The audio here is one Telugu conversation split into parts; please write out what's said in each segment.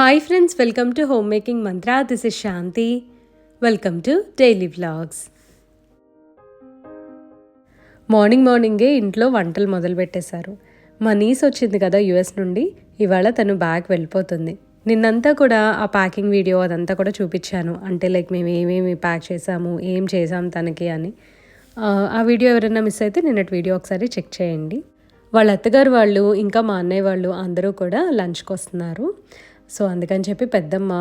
Hi friends welcome to home making mantra this is Shanti welcome to daily vlogs morning మార్నింగే ఇంట్లో వంటలు మొదలు పెట్టేశారు. మా నీస్ వచ్చింది కదా యుఎస్ నుండి. ఇవాళ తను బ్యాగ్ వెళ్ళిపోతుంది. నిన్నంతా కూడా ఆ ప్యాకింగ్ వీడియో అదంతా కూడా చూపించాను. అంటే లైక్ మేము ఏమేమి ప్యాక్ చేసాము ఏం చేసాం తనకి అని. ఆ, ఆ వీడియో ఎవరైనా మిస్ అయితే నిన్నటి వీడియో ఒకసారి చెక్ చేయండి. వాళ్ళ అత్తగారు వాళ్ళు ఇంకా మా అన్నయ్య వాళ్ళు అందరూ కూడా లంచ్కి వస్తున్నారు. సో అందుకని చెప్పి పెద్దమ్మ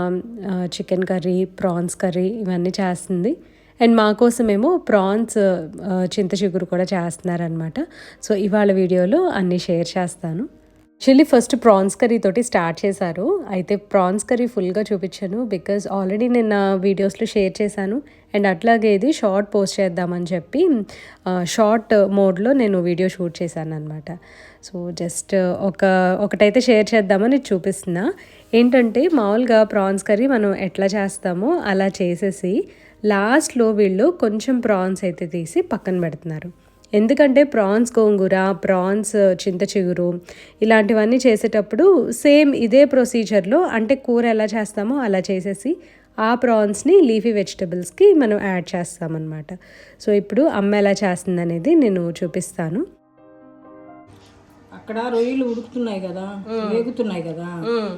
చికెన్ కర్రీ ప్రాన్స్ కర్రీ ఇవన్నీ చేస్తుంది. అండ్ మా కోసమేమో ప్రాన్స్ చింత చిగురు కూడా చేస్తున్నారనమాట సో ఇవాళ వీడియోలో అన్నీ షేర్ చేస్తాను. యాక్చువల్లీ ఫస్ట్ ప్రాన్స్ కర్రీ తోటి స్టార్ట్ చేశారు. అయితే ప్రాన్స్ కర్రీ ఫుల్గా చూపించాను బికాజ్ ఆల్రెడీ నిన్న వీడియోస్లో షేర్ చేశాను. అండ్ అట్లాగే ఇది షార్ట్ పోస్ట్ చేద్దామని చెప్పి షార్ట్ మోడ్లో నేను వీడియో షూట్ చేశాను అనమాట సో జస్ట్ ఒక ఒకటైతే షేర్ చేద్దామని చూపిస్తున్నా. ఏంటంటే మామూలుగా ప్రాన్స్ కర్రీ మనం ఎట్లా చేస్తామో అలా చేసేసి లాస్ట్లో వీళ్ళు కొంచెం ప్రాన్స్ అయితే తీసి పక్కన పెడుతున్నారు. ఎందుకంటే ప్రాన్స్ గోంగూర ప్రాన్స్ చింత చిగురు ఇలాంటివన్నీ చేసేటప్పుడు సేమ్ ఇదే ప్రొసీజర్లో అంటే కూర ఎలా చేస్తామో అలా చేసేసి ఆ ప్రాన్స్ని లీఫీ వెజిటబుల్స్కి మనం యాడ్ చేస్తామన్నమాట. సో ఇప్పుడు అమ్మ ఎలా చేస్తుంది అనేది నేను చూపిస్తాను. అక్కడ రొయ్యలు ఉడుకుతున్నాయి కదా వేగుతున్నాయి కదా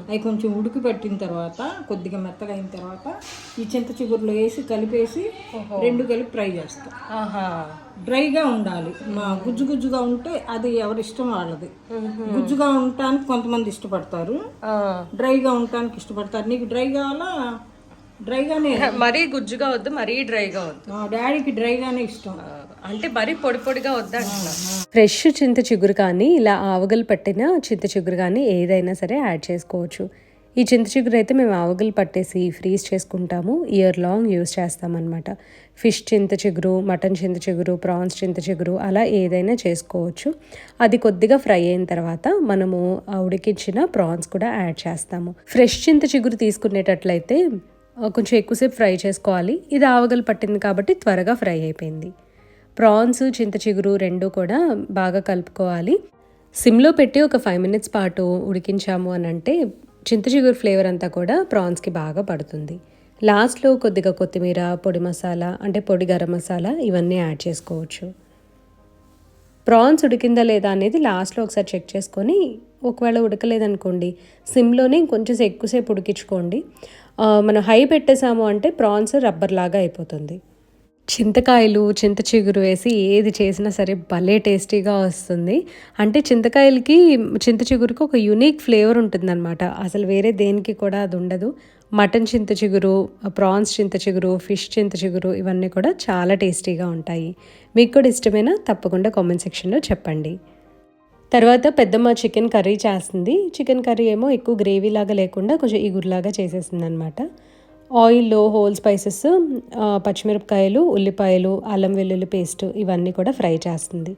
అవి కొంచెం ఉడికి పట్టిన తర్వాత కొద్దిగా మెత్తగా అయిన తర్వాత ఈ చింత చిగురులో వేసి కలిపేసి రెండు కలిపి ఫ్రై చేస్తాం. డ్రైగా ఉండాలి. మా గుజ్జు గుజ్జుగా ఉంటే అది ఎవరి ఇష్టం వాళ్ళది గుజ్జుగా ఉండటానికి కొంతమంది ఇష్టపడతారు. డ్రైగా ఉండటానికి ఇష్టపడతారు. నీకు డ్రై కావాలా? డ్రైగానే మరీ గుజ్జుగా వద్దు మరీ డ్రైగా వద్దు. మా డాడీకి డ్రైగానే ఇష్టం. అంటే మరీ పొడి పొడిగా వద్దంటున్నా ఫ్రెష్ చింత చిగురు కానీ ఇలా ఆవగలు పట్టిన చింత చిగురు కానీ ఏదైనా సరే యాడ్ చేసుకోవచ్చు. ఈ చింత చిగురు అయితే మేము ఆవగలు పట్టేసి ఫ్రీజ్ చేసుకుంటాము. ఇయర్ లాంగ్ యూస్ చేస్తామన్నమాట. ఫిష్ చింత చిగురు మటన్ చింత చిగురు ప్రాన్స్ చింత చిగురు అలా ఏదైనా చేసుకోవచ్చు. అది కొద్దిగా ఫ్రై అయిన తర్వాత మనము ఆ ఉడికించిన ప్రాన్స్ కూడా యాడ్ చేస్తాము. ఫ్రెష్ చింత చిగురు తీసుకునేటట్లయితే కొంచెం ఎక్కువసేపు ఫ్రై చేసుకోవాలి. ఇది ఆవగలు పట్టింది కాబట్టి త్వరగా ఫ్రై అయిపోయింది. ప్రాన్స్ చింత చిగురు రెండు కూడా బాగా కలుపుకోవాలి. సిమ్లో పెట్టి ఒక ఫైవ్ మినిట్స్ పాటు ఉడికించాము అని అంటే చింత చిగురు ఫ్లేవర్ అంతా కూడా ప్రాన్స్కి బాగా పడుతుంది. లాస్ట్లో కొద్దిగా కొత్తిమీర పొడి మసాలా అంటే పొడి గరం మసాలా ఇవన్నీ యాడ్ చేసుకోవచ్చు. ప్రాన్స్ ఉడికిందా లేదా అనేది లాస్ట్లో ఒకసారి చెక్ చేసుకొని ఒకవేళ ఉడకలేదనుకోండి సిమ్లోనే కొంచెం ఎక్కువసేపు ఉడికించుకోండి. మనం హై పెట్టేసాము అంటే ప్రాన్స్ రబ్బర్ లాగా అయిపోతుంది. చింతకాయలు చింత చిగురు వేసి ఏది చేసినా సరే భలే టేస్టీగా వస్తుంది. అంటే చింతకాయలకి చింత చిగురుకి ఒక యూనిక్ ఫ్లేవర్ ఉంటుందన్నమాట. అసలు వేరే దేనికి కూడా అది ఉండదు. మటన్ చింత చిగురు ప్రాన్స్ చింత చిగురు ఫిష్ చింత చిగురు ఇవన్నీ కూడా చాలా టేస్టీగా ఉంటాయి. మీకు కూడా ఇష్టమైనా? తప్పకుండా కామెంట్ సెక్షన్లో చెప్పండి. తర్వాత పెద్దమ్మ చికెన్ కర్రీ చేస్తుంది. చికెన్ కర్రీ ఏమో ఎక్కువ గ్రేవీ లాగా లేకుండా కొంచెం ఇగురులాగా చేసేసింది అనమాట ఆయిల్లో హోల్ స్పైసెస్ పచ్చిమిరపకాయలు ఉల్లిపాయలు అల్లం వెల్లుల్లి పేస్ట్ ఇవన్నీ కూడా ఫ్రై చేస్తుంది.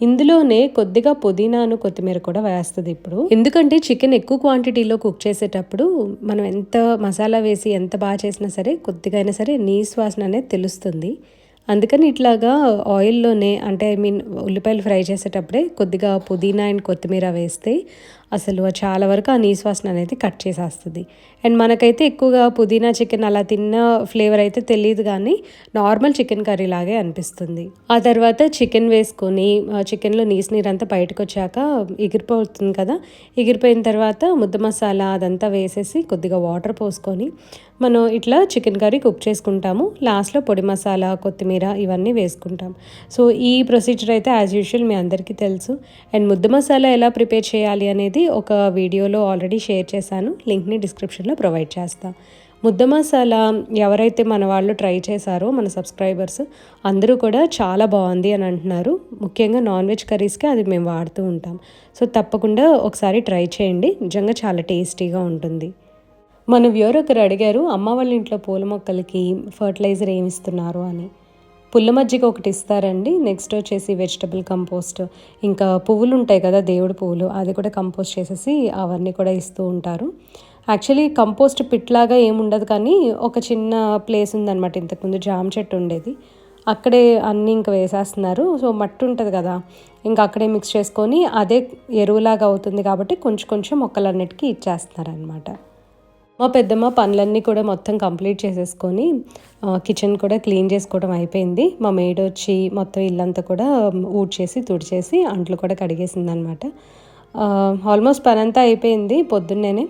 ఇందులోనే కొద్దిగా పుదీనాను కొత్తిమీర కూడా వేస్తుంది ఇప్పుడు. ఎందుకంటే చికెన్ ఎక్కువ క్వాంటిటీలో కుక్ చేసేటప్పుడు మనం ఎంత మసాలా వేసి ఎంత బాగా చేసినా సరే కొద్దిగా అయినా సరే నీస్ వాసన అనేది తెలుస్తుంది. అందుకని ఇట్లాగా ఆయిల్లోనే అంటే ఐ మీన్ ఉల్లిపాయలు ఫ్రై చేసేటప్పుడే కొద్దిగా పుదీనా అండ్ కొత్తిమీర వేస్తే అసలు చాలా వరకు ఆ నీసు వాసన అనేది కట్ చేసేస్తుంది. అండ్ మనకైతే ఎక్కువగా పుదీనా చికెన్ అలా తిన్న ఫ్లేవర్ అయితే తెలియదు కానీ నార్మల్ చికెన్ కర్రీ లాగే అనిపిస్తుంది. ఆ తర్వాత చికెన్ వేసుకొని చికెన్లో నీసు నీరు అంతా బయటకు వచ్చాక ఎగిరిపోతుంది కదా ఎగిరిపోయిన తర్వాత ముద్ద మసాలా అదంతా వేసేసి కొద్దిగా వాటర్ పోసుకొని మనం ఇట్లా చికెన్ కర్రీ కుక్ చేసుకుంటాము. లాస్ట్లో పొడి మసాలా కొత్తిమీర ఇవన్నీ వేసుకుంటాం. సో ఈ ప్రొసీజర్ అయితే యాజ్ యూజువల్ మీ అందరికీ తెలుసు. అండ్ ముద్ద మసాలా ఎలా ప్రిపేర్ చేయాలి అనేది ఒక వీడియోలో ఆల్రెడీ షేర్ చేశాను. లింక్ని డిస్క్రిప్షన్లో ప్రొవైడ్ చేస్తాను ముద్ద మసాలా ఎవరైతే మన వాళ్ళు ట్రై చేశారో మన సబ్స్క్రైబర్స్ అందరూ కూడా చాలా బాగుంది అని అంటున్నారు. ముఖ్యంగా నాన్ వెజ్ కర్రీస్కి అది మేము వాడుతూ ఉంటాం. సో తప్పకుండా ఒకసారి ట్రై చేయండి. నిజంగా చాలా టేస్టీగా ఉంటుంది. మన వ్యూర్ ఒకరు అడిగారు అమ్మ వాళ్ళ ఇంట్లో పూల మొక్కలకి ఫర్టిలైజర్ ఏమి ఇస్తున్నారు అని. పుల్ల మజ్జిగ ఒకటి ఇస్తారండి నెక్స్ట్ వచ్చేసి వెజిటబుల్ కంపోస్ట్ ఇంకా పువ్వులు ఉంటాయి కదా దేవుడి పువ్వులు అది కూడా కంపోస్ట్ చేసేసి అవన్నీ కూడా ఇస్తూ ఉంటారు. యాక్చువల్లీ కంపోస్ట్ పిట్ లాగా ఏముండదు కానీ ఒక చిన్న ప్లేస్ ఉందన్నమాట. ఇంతకుముందు జామ చెట్టు ఉండేది. అక్కడే అన్నీ ఇంకా వేసేస్తున్నారు. సో మట్టి ఉంటుంది కదా. ఇంకా అక్కడే మిక్స్ చేసుకొని అదే ఎరువులాగా అవుతుంది కాబట్టి కొంచెం కొంచెం మొక్కలన్నిటికీ ఇచ్చేస్తున్నారు అనమాట మా పెద్దమ్మ పనులన్నీ కూడా మొత్తం కంప్లీట్ చేసేసుకొని కిచెన్ కూడా క్లీన్ చేసుకోవడం అయిపోయింది. మా మేడ్ వచ్చి మొత్తం ఇల్లంతా కూడా ఊడ్చేసి తుడిచేసి అంట్లు కూడా కడిగేసింది అనమాట ఆల్మోస్ట్ పని అంతా అయిపోయింది పొద్దున్నేనే.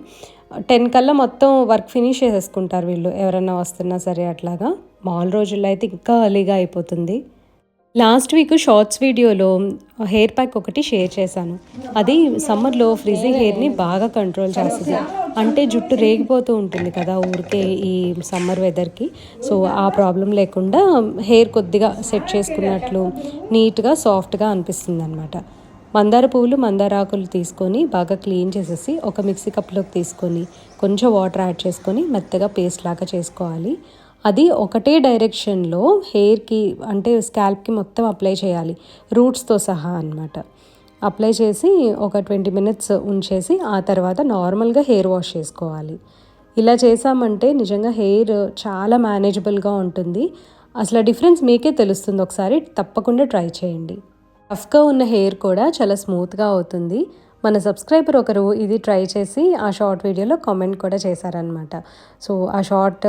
టెన్ కల్లా మొత్తం వర్క్ ఫినిష్ చేసేసుకుంటారు వీళ్ళు. ఎవరైనా వస్తున్నా సరే అట్లాగా. మామూలు రోజుల్లో అయితే ఇంకా అర్లీగా అయిపోతుంది. లాస్ట్ వీక్ షార్ట్స్ వీడియోలో హెయిర్ ప్యాక్ ఒకటి షేర్ చేశాను. అది సమ్మర్లో ఫ్రిజీ హెయిర్ని బాగా కంట్రోల్ చేస్తుంది. అంటే జుట్టు రేగిపోతూ ఉంటుంది కదా ఊరికే ఈ సమ్మర్ వెదర్కి. సో ఆ ప్రాబ్లం లేకుండా హెయిర్ కొద్దిగా సెట్ చేసుకున్నట్లు నీట్గా సాఫ్ట్గా అనిపిస్తుంది అనమాట మందార పువ్వులు మందార ఆకులు తీసుకొని బాగా క్లీన్ చేసేసి ఒక మిక్సీ కప్లోకి తీసుకొని కొంచెం వాటర్ యాడ్ చేసుకొని మెత్తగా పేస్ట్ లాగా చేసుకోవాలి. అది ఒకటే డైరెక్షన్లో హెయిర్కి అంటే స్కాల్ప్కి మొత్తం అప్లై చేయాలి రూట్స్తో సహా అన్నమాట. అప్లై చేసి ఒక ట్వంటీ మినిట్స్ ఉంచేసి ఆ తర్వాత నార్మల్గా హెయిర్ వాష్ చేసుకోవాలి. ఇలా చేసామంటే నిజంగా హెయిర్ చాలా మేనేజబుల్గా ఉంటుంది. అసలు డిఫరెన్స్ మీకే తెలుస్తుంది. ఒకసారి తప్పకుండా ట్రై చేయండి. రఫ్గా ఉన్న హెయిర్ కూడా చాలా స్మూత్గా అవుతుంది. మన సబ్స్క్రైబర్ ఒకరు ఇది ట్రై చేసి ఆ షార్ట్ వీడియోలో కామెంట్ కూడా చేశారనమాట సో ఆ షార్ట్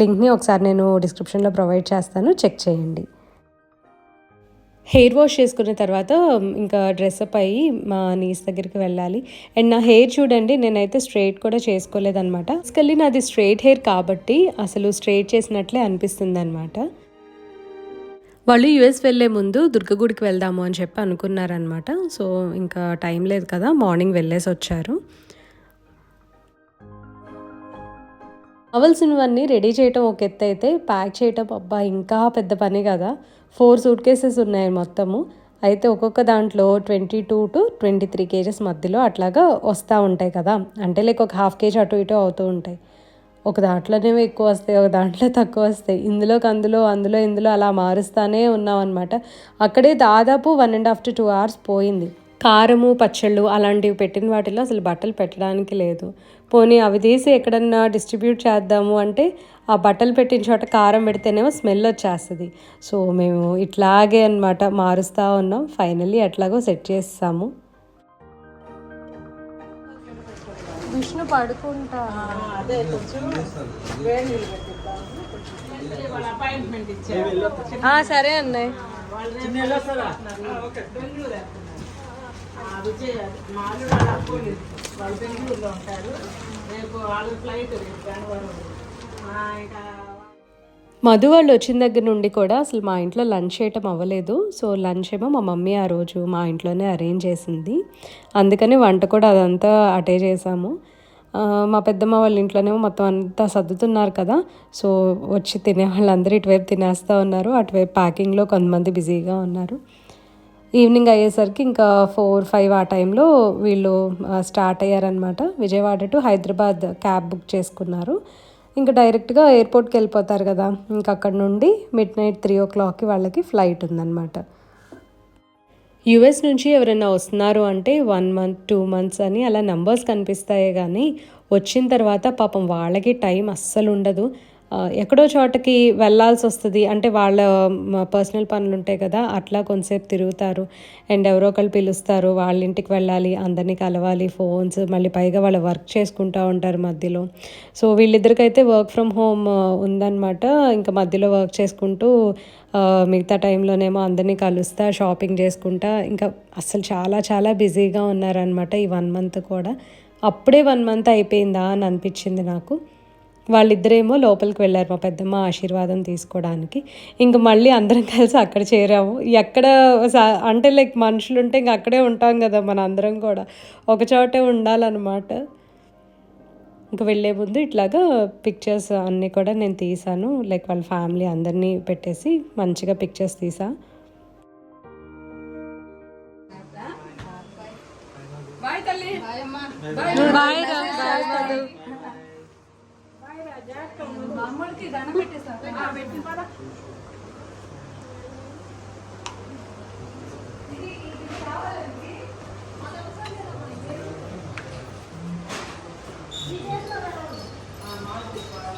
లింక్ని ఒకసారి నేను డిస్క్రిప్షన్లో ప్రొవైడ్ చేస్తాను. చెక్ చేయండి. హెయిర్ వాష్ చేసుకున్న తర్వాత ఇంకా డ్రెస్అప్ అయ్యి మా నీస్ దగ్గరికి వెళ్ళాలి. అండ్ నా హెయిర్ చూడండి నేనైతే స్ట్రైట్ కూడా చేసుకోలేదనమాట అసలు నాది స్ట్రైట్ హెయిర్ కాబట్టి అసలు స్ట్రైట్ చేసినట్లే అనిపిస్తుంది అనమాట వాళ్ళు యుఎస్ వెళ్ళే ముందు దుర్గగుడికి వెళ్దాము అని చెప్పి అనుకున్నారనమాట సో ఇంకా టైం లేదు కదా మార్నింగ్ వెళ్ళేసి వచ్చారు. కావలసినవన్నీ రెడీ చేయటం ఒక ఎత్తు అయితే ప్యాక్ చేయటం అబ్బా ఇంకా పెద్ద పని కదా. ఫోర్ సూట్ కేసెస్ ఉన్నాయి మొత్తము. అయితే ఒక్కొక్క దాంట్లో twenty two to twenty three kgs మధ్యలో అట్లాగా వస్తూ ఉంటాయి కదా. అంటే లైక్ ఒక హాఫ్ కేజీ అటు ఇటు అవుతూ ఉంటాయి. ఒక దాంట్లోనేమో ఎక్కువ వస్తాయి ఒక దాంట్లో తక్కువ వస్తాయి. ఇందులోకి అందులో అందులో ఇందులో అలా మారుస్తానే ఉన్నాం అనమాట అక్కడే దాదాపు one and half to two hours పోయింది. కారము పచ్చళ్ళు అలాంటివి పెట్టిన వాటిలో అసలు బట్టలు పెట్టడానికి లేదు. పోనీ అవి తీసి ఎక్కడన్నా డిస్ట్రిబ్యూట్ చేద్దాము అంటే ఆ బట్టలు పెట్టిన చోట కారం పెడితేనేమో స్మెల్ వచ్చేస్తుంది. సో మేము ఇట్లాగే అన్నమాట మారుస్తూ ఉన్నాం. ఫైనల్లీ ఎట్లాగో సెట్ చేస్తాము. విష్ణు పడుకుంటా. అదే కొంచెం సరే అన్నయ్య. వాళ్ళు బెంగళూరులో ఉంటారు. రేపు వాళ్ళ ఫ్లైట్ రేపు ఇంకా మధు వాళ్ళు వచ్చిన దగ్గర నుండి కూడా అసలు మా ఇంట్లో లంచ్ చేయటం అవ్వలేదు. సో లంచ్ ఏమో మా మమ్మీ ఆ రోజు మా ఇంట్లోనే అరేంజ్ చేసింది. అందుకని వంట కూడా అదంతా అటే చేసాము. మా పెద్దమ్మ వాళ్ళ ఇంట్లోనేమో మొత్తం అంతా సర్దుతున్నారు కదా. సో వచ్చి తినే వాళ్ళందరూ ఇటువైపు తినేస్తూ ఉన్నారు. అటువైపు ప్యాకింగ్లో కొంతమంది బిజీగా ఉన్నారు. ఈవినింగ్ అయ్యేసరికి ఇంకా ఫోర్ ఫైవ్ ఆ టైంలో వీళ్ళు start అయ్యారనమాట Vijayawada to Hyderabad cab book చేసుకున్నారు. ఇంకా డైరెక్ట్గా ఎయిర్పోర్ట్కి వెళ్ళిపోతారు కదా. ఇంకా అక్కడ నుండి మిడ్ నైట్ త్రీ ఓ క్లాక్కి వాళ్ళకి ఫ్లైట్ ఉందన్నమాట. యుఎస్ నుంచి ఎవరైనా వస్తున్నారు అంటే వన్ మంత్ టూ మంత్స్ అని అలా నంబర్స్ కనిపిస్తాయి కానీ వచ్చిన తర్వాత పాపం వాళ్ళకి టైం అస్సలు ఉండదు. ఎక్కడో చోటకి వెళ్ళాల్సి వస్తుంది అంటే వాళ్ళ పర్సనల్ పనులు ఉంటాయి కదా అట్లా కొంతసేపు తిరుగుతారు. అండ్ ఎవరో ఒకళ్ళు పిలుస్తారు వాళ్ళ ఇంటికి వెళ్ళాలి అందరినీ కలవాలి ఫోన్స్ మళ్ళీ పైగా వాళ్ళు వర్క్ చేసుకుంటూ ఉంటారు మధ్యలో. సో వీళ్ళిద్దరికైతే వర్క్ ఫ్రమ్ హోమ్ ఉందన్నమాట. ఇంకా మధ్యలో వర్క్ చేసుకుంటూ మిగతా టైంలోనేమో అందరినీ కలుస్తా షాపింగ్ చేసుకుంటా. ఇంకా అసలు చాలా చాలా బిజీగా ఉన్నారనమాట ఈ వన్ మంత్ కూడా. అప్పుడే వన్ మంత్ అయిపోయిందా అని అనిపించింది నాకు. వాళ్ళిద్దరేమో లోపలికి వెళ్ళారు మా పెద్దమ్మ ఆశీర్వాదం తీసుకోవడానికి. ఇంక మళ్ళీ అందరం కలిసి అక్కడ చేరాము. ఎక్కడ స- అంటే లైక్ మనుషులు ఉంటే ఇంక అక్కడే ఉంటాం కదా మన అందరం కూడా. ఒక చోటే ఉండాలన్నమాట. ఇంకా వెళ్ళే ముందు ఇట్లాగా పిక్చర్స్ అన్నీ కూడా నేను తీసాను. లైక్ వాళ్ళ ఫ్యామిలీ అందరినీ పెట్టేసి మంచిగా పిక్చర్స్ తీసా.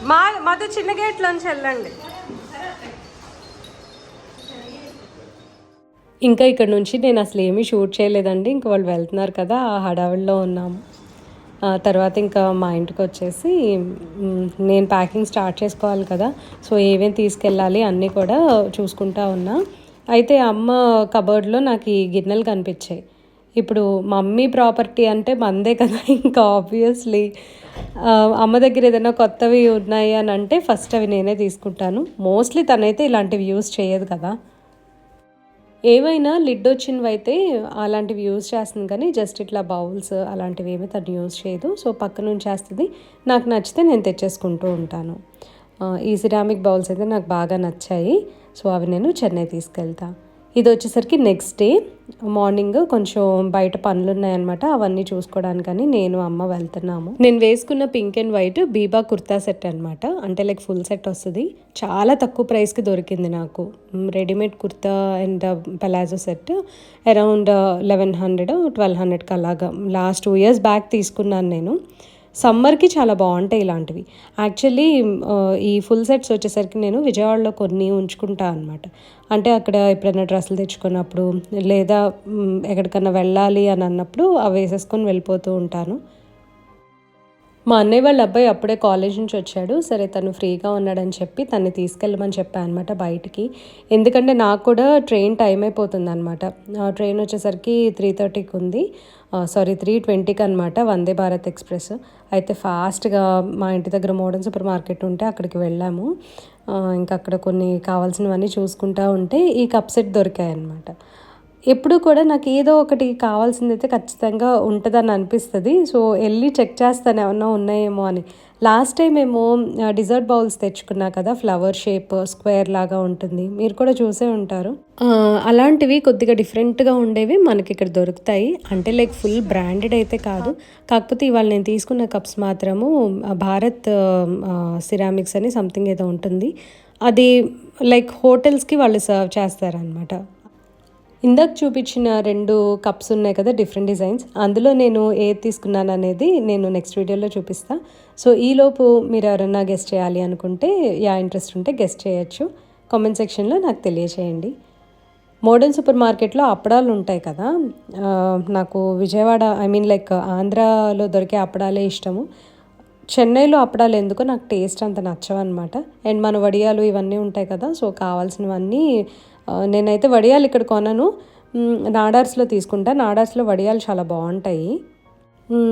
మా మధు చిన్న గేట్లోంచి వెళ్ళండి. ఇంకా ఇక్కడ నుంచి నేను అసలు ఏమీ షూట్ చేయలేదండి. ఇంకా వాళ్ళు వెళ్తున్నారు కదా ఆ హడావిడిలో ఉన్నాము. తర్వాత ఇంకా మా ఇంటికి వచ్చేసి నేను ప్యాకింగ్ స్టార్ట్ చేసుకోవాలి కదా సో ఏమేమి తీసుకెళ్ళాలి అన్నీ కూడా చూసుకుంటా ఉన్నా. అయితే అమ్మ కబోర్డ్లో నాకు ఈ గిన్నెలు కనిపించాయి. ఇప్పుడు మమ్మీ ప్రాపర్టీ అంటే మందే కదా ఇంకా ఆబ్వియస్లీ అమ్మ దగ్గర ఏదైనా కొత్తవి ఉన్నాయి అని అంటే ఫస్ట్ అవి నేనే తీసుకుంటాను. మోస్ట్లీ తనైతే ఇలాంటివి యూస్ చేయదు కదా. ఏవైనా లిడ్ వచ్చినవి అయితే అలాంటివి యూజ్ చేస్తుంది కానీ జస్ట్ ఇట్లా బౌల్స్ అలాంటివి ఏమీ తను యూజ్ చేయదు. సో పక్క నుంచి చేస్తుంది. నాకు నచ్చితే నేను తెచ్చేసుకుంటూ ఉంటాను. ఈ సిరామిక్ బౌల్స్ అయితే నాకు బాగా నచ్చాయి. సో అవి నేను చెన్నై తీసుకెళ్తాను ఇది వచ్చేసరికి నెక్స్ట్ డే మార్నింగ్ కొంచెం బయట పనులు ఉన్నాయన్నమాట అవన్నీ చూసుకోవడానికని నేను అమ్మ వెళ్తున్నాము. నేను వేసుకున్న pink and white Biba kurta set అనమాట అంటే లైక్ ఫుల్ సెట్ వస్తుంది. చాలా తక్కువ ప్రైస్కి దొరికింది నాకు. Readymade kurta and palazzo set around eleven hundred twelve హండ్రెడ్కి అలాగా. లాస్ట్ టూ ఇయర్స్ బ్యాక్ తీసుకున్నాను నేను. సమ్మర్కి చాలా బాగుంటాయి ఇలాంటివి. యాక్చువల్లీ ఈ ఫుల్ సెట్స్ వచ్చేసరికి నేను విజయవాడలో కొన్ని ఉంచుకుంటా అనమాట అంటే అక్కడ ఎప్పుడైనా డ్రెస్సులు తెచ్చుకున్నప్పుడు లేదా ఎక్కడికన్నా వెళ్ళాలి అని అన్నప్పుడు అవి వేసేసుకొని వెళ్ళిపోతూ ఉంటాను. మా అన్నయ్య వాళ్ళ అబ్బాయి అప్పుడే కాలేజ్ నుంచి వచ్చాడు. సరే తను ఫ్రీగా ఉన్నాడని చెప్పి తన్ని తీసుకెళ్ళమని చెప్పాను అనమాట బయటికి. ఎందుకంటే నాకు కూడా ట్రైన్ టైం అయిపోతుంది అనమాట ట్రైన్ వచ్చేసరికి త్రీ థర్టీకి ఉంది. సారీ త్రీ ట్వంటీకి అనమాట వందే భారత్ ఎక్స్ప్రెస్. అయితే ఫాస్ట్గా మా ఇంటి దగ్గర మోడర్న్ సూపర్ మార్కెట్ ఉంటే అక్కడికి వెళ్ళాము. ఇంకా అక్కడ కొన్ని కావాల్సినవన్నీ చూసుకుంటా ఉంటే ఈ కప్ సెట్ దొరికాయి అనమాట ఎప్పుడు కూడా నాకు ఏదో ఒకటి కావాల్సింది అయితే ఖచ్చితంగా ఉంటుందని అనిపిస్తుంది. సో వెళ్ళి చెక్ చేస్తాను ఏమన్నా ఉన్నాయేమో అని. లాస్ట్ టైం ఏమో డిజర్ట్ బౌల్స్ తెచ్చుకున్నా కదా ఫ్లవర్ షేప్ స్క్వేర్ లాగా ఉంటుంది. మీరు కూడా చూసే ఉంటారు. అలాంటివి కొద్దిగా డిఫరెంట్గా ఉండేవి మనకి ఇక్కడ దొరుకుతాయి. అంటే లైక్ ఫుల్ బ్రాండెడ్ అయితే కాదు. కాకపోతే ఇవాళ నేను తీసుకున్న కప్స్ మాత్రము భారత్ సిరామిక్స్ అని సంథింగ్ ఏదో ఉంటుంది. అది లైక్ హోటల్స్కి వాళ్ళు సర్వ్ చేస్తారనమాట ఇందాక చూపించిన రెండు కప్స్ ఉన్నాయి కదా డిఫరెంట్ డిజైన్స్ అందులో నేను ఏది తీసుకున్నాను అనేది నేను నెక్స్ట్ వీడియోలో చూపిస్తాను సో ఈలోపు మీరు ఎవరన్నా గెస్ట్ చేయాలి అనుకుంటే యా ఇంట్రెస్ట్ ఉంటే గెస్ట్ చేయొచ్చు. కామెంట్ సెక్షన్లో నాకు తెలియచేయండి. మోడర్న్ సూపర్ మార్కెట్లో అప్పడాలు ఉంటాయి కదా నాకు విజయవాడ ఐ మీన్ లైక్ ఆంధ్రాలో దొరికే అప్పడాలే ఇష్టము. చెన్నైలో అప్పడాలు ఎందుకో నాకు టేస్ట్ అంత నచ్చవన్నమాట. అండ్ మన వడియాలు ఇవన్నీ ఉంటాయి కదా సో కావాల్సినవన్నీ నేనైతే వడియాలు ఇక్కడ కొనను. నాడార్స్లో తీసుకుంటా. నాడార్స్లో వడియాలు చాలా బాగుంటాయి.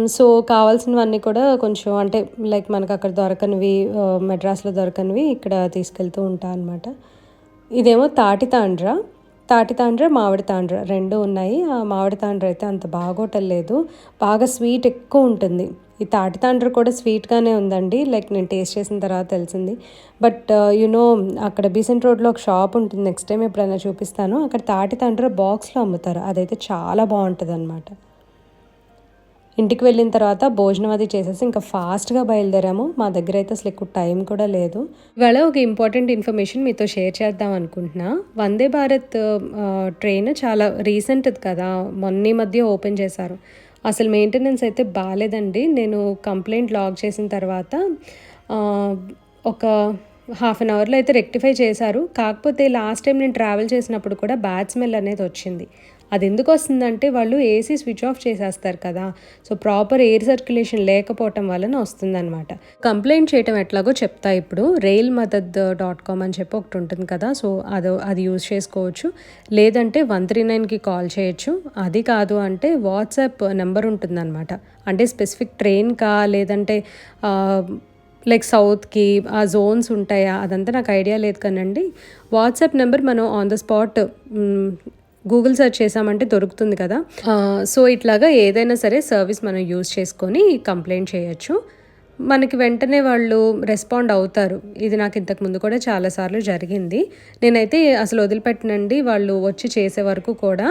సో కావాల్సినవన్నీ కూడా కొంచెం అంటే లైక్ మనకు అక్కడ దొరకనివి మెడ్రాస్లో దొరకనివి ఇక్కడ తీసుకెళ్తూ ఉంటా అనమాట ఇదేమో తాటి తాండ్రా. తాటి తాండ్ర మామిడి తాండ్ర రెండు ఉన్నాయి. ఆ మామిడి తాండ్ర అయితే అంత బాగోటలేదు బాగా స్వీట్ ఎక్కువ ఉంటుంది. ఈ తాటి తాండ్ర కూడా స్వీట్గానే ఉందండి. లైక్ నేను టేస్ట్ చేసిన తర్వాత తెలిసింది. బట్ యునో అక్కడ బీసెంట్ రోడ్లో ఒక షాప్ ఉంటుంది. నెక్స్ట్ టైం ఎప్పుడైనా చూపిస్తాను. అక్కడ తాటి తాండ్ర బాక్స్లో అమ్ముతారు. అదైతే చాలా బాగుంటుంది అనమాట ఇంటికి వెళ్ళిన తర్వాత భోజనం అది చేసేసి ఇంకా ఫాస్ట్గా బయలుదేరాము. మా దగ్గర అయితే అసలు ఎక్కువ టైం కూడా లేదు. ఇవాళ ఒక ఇంపార్టెంట్ ఇన్ఫర్మేషన్ మీతో షేర్ చేద్దాం అనుకుంటున్నా. వందే భారత్ ట్రైన్ చాలా రీసెంట్ కదా. మొన్న మధ్య ఓపెన్ చేశారు. అసలు మెయింటెనెన్స్ అయితే బాగాలేదండి నేను కంప్లైంట్ లాగ్ చేసిన తర్వాత ఒక హాఫ్ అన్ అవర్లో అయితే రెక్టిఫై చేశారు. కాకపోతే లాస్ట్ టైం నేను ట్రావెల్ చేసినప్పుడు కూడా బ్యాడ్ స్మెల్ అనేది వచ్చింది. అది ఎందుకు వస్తుందంటే వాళ్ళు ఏసీ స్విచ్ ఆఫ్ చేసేస్తారు కదా. సో ప్రాపర్ ఎయిర్ సర్క్యులేషన్ లేకపోవటం వలన వస్తుందన్నమాట. కంప్లైంట్ చేయటం ఎట్లాగో చెప్తా ఇప్పుడు. రైల్ మదద్ డాట్ కామ్ అని చెప్పి ఒకటి ఉంటుంది కదా. సో అది అది యూజ్ చేసుకోవచ్చు. లేదంటే వన్ త్రీ నైన్కి కాల్ చేయొచ్చు. అది కాదు అంటే వాట్సాప్ నెంబర్ ఉంటుందన్నమాట. అంటే స్పెసిఫిక్ ట్రైన్కా లేదంటే లైక్ సౌత్కి ఆ జోన్స్ ఉంటాయా? అదంతా నాకు ఐడియా లేదు కానండి. వాట్సాప్ నెంబర్ మనం on the spot Google search చేసామంటే దొరుకుతుంది కదా. సో ఇట్లాగా ఏదైనా సరే సర్వీస్ మనం యూజ్ చేసుకొని కంప్లైంట్ చేయొచ్చు. మనకి వెంటనే వాళ్ళు రెస్పాండ్ అవుతారు. ఇది నాకు ఇంతకు ముందు కూడా చాలాసార్లు జరిగింది. నేనైతే అసలు వదిలిపెట్టనండి. వాళ్ళు వచ్చి చేసే వరకు కూడా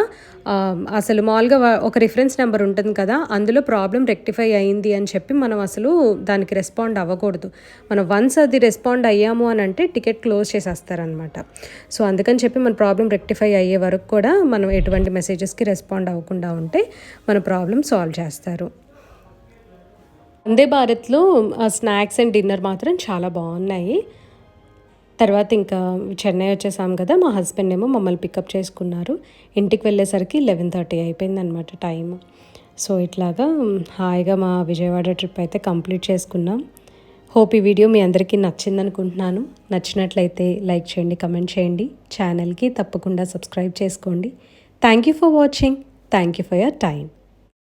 అసలు మామూలుగా ఒక రిఫరెన్స్ నెంబర్ ఉంటుంది కదా అందులో ప్రాబ్లం రెక్టిఫై అయింది అని చెప్పి మనం అసలు దానికి రెస్పాండ్ అవ్వకూడదు. మనం వన్స్ అది రెస్పాండ్ అయ్యాము అని అంటే టికెట్ క్లోజ్ చేసేస్తారనమాట సో అందుకని చెప్పి మన ప్రాబ్లం రెక్టిఫై అయ్యే వరకు కూడా మనం ఎటువంటి మెసేజెస్కి రెస్పాండ్ అవ్వకుండా ఉంటే మన ప్రాబ్లం సాల్వ్ చేస్తారు. వందే భారత్లో స్నాక్స్ అండ్ డిన్నర్ మాత్రం చాలా బాగున్నాయి. తర్వాత ఇంకా చెన్నై వచ్చేసాం కదా మా హస్బెండ్ ఏమో మమ్మల్ని పికప్ చేసుకున్నారు. ఇంటికి వెళ్ళేసరికి లెవెన్ థర్టీ అయిపోయింది అనమాట టైం సో ఇట్లాగా హాయిగా మా విజయవాడ ట్రిప్ అయితే కంప్లీట్ చేసుకున్నాం. హోప్ ఈ వీడియో మీ అందరికీ నచ్చింది అనుకుంటున్నాను నచ్చినట్లయితే లైక్ చేయండి కమెంట్ చేయండి. ఛానల్కి తప్పకుండా సబ్స్క్రైబ్ చేసుకోండి. Thank you for watching. Thank you for your time